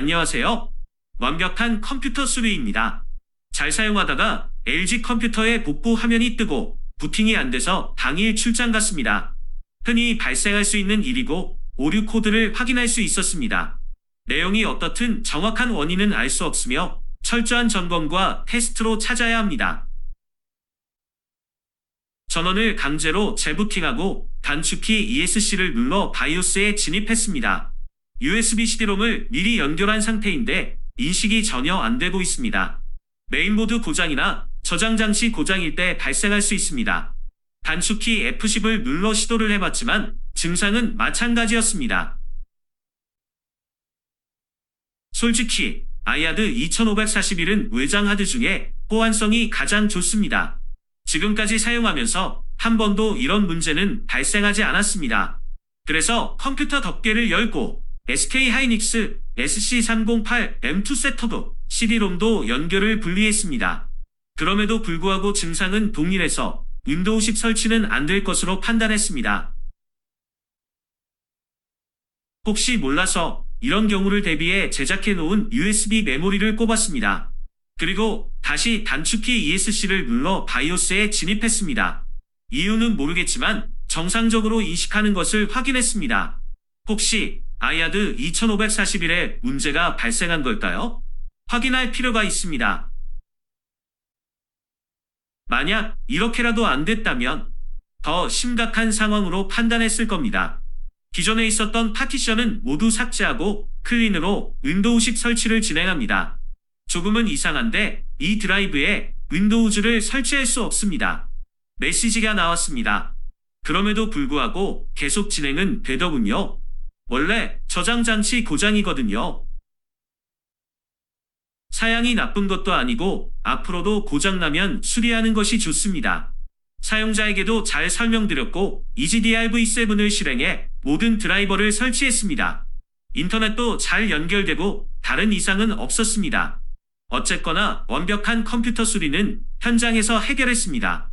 안녕하세요. 완벽한 컴퓨터 수리입니다. 잘 사용하다가 LG 컴퓨터의 복구 화면이 뜨고 부팅이 안 돼서 당일 출장 갔습니다. 흔히 발생할 수 있는 일이고 오류 코드를 확인할 수 있었습니다. 내용이 어떻든 정확한 원인은 알 수 없으며 철저한 점검과 테스트로 찾아야 합니다. 전원을 강제로 재부팅하고 단축키 ESC를 눌러 바이오스에 진입했습니다. USB CD롬을 미리 연결한 상태인데 인식이 전혀 안 되고 있습니다. 메인보드 고장이나 저장 장치 고장일 때 발생할 수 있습니다. 단축키 F10을 눌러 시도를 해봤지만 증상은 마찬가지였습니다. 솔직히 아이아드 2541은 외장 하드 중에 호환성이 가장 좋습니다. 지금까지 사용하면서 한 번도 이런 문제는 발생하지 않았습니다. 그래서 컴퓨터 덮개를 열고 SK 하이닉스 SC308 M2 셋톱 CD롬도 연결을 분리했습니다. 그럼에도 불구하고 증상은 동일해서 윈도우 10 설치는 안 될 것으로 판단했습니다. 혹시 몰라서 이런 경우를 대비해 제작해 놓은 USB 메모리를 꼽았습니다. 그리고 다시 단축키 ESC를 눌러 바이오스에 진입했습니다. 이유는 모르겠지만 정상적으로 인식하는 것을 확인했습니다. 혹시 아이아드 2541에 문제가 발생한 걸까요? 확인할 필요가 있습니다. 만약 이렇게라도 안 됐다면 더 심각한 상황으로 판단했을 겁니다. 기존에 있었던 파티션은 모두 삭제하고 클린으로 윈도우 10 설치를 진행합니다. 조금은 이상한데 이 드라이브에 윈도우즈를 설치할 수 없습니다. 메시지가 나왔습니다. 그럼에도 불구하고 계속 진행은 되더군요. 원래 저장 장치 고장이거든요. 사양이 나쁜 것도 아니고 앞으로도 고장나면 수리하는 것이 좋습니다. 사용자에게도 잘 설명드렸고 EGDRv7을 실행해 모든 드라이버를 설치했습니다. 인터넷도 잘 연결되고 다른 이상은 없었습니다. 어쨌거나 완벽한 컴퓨터 수리는 현장에서 해결했습니다.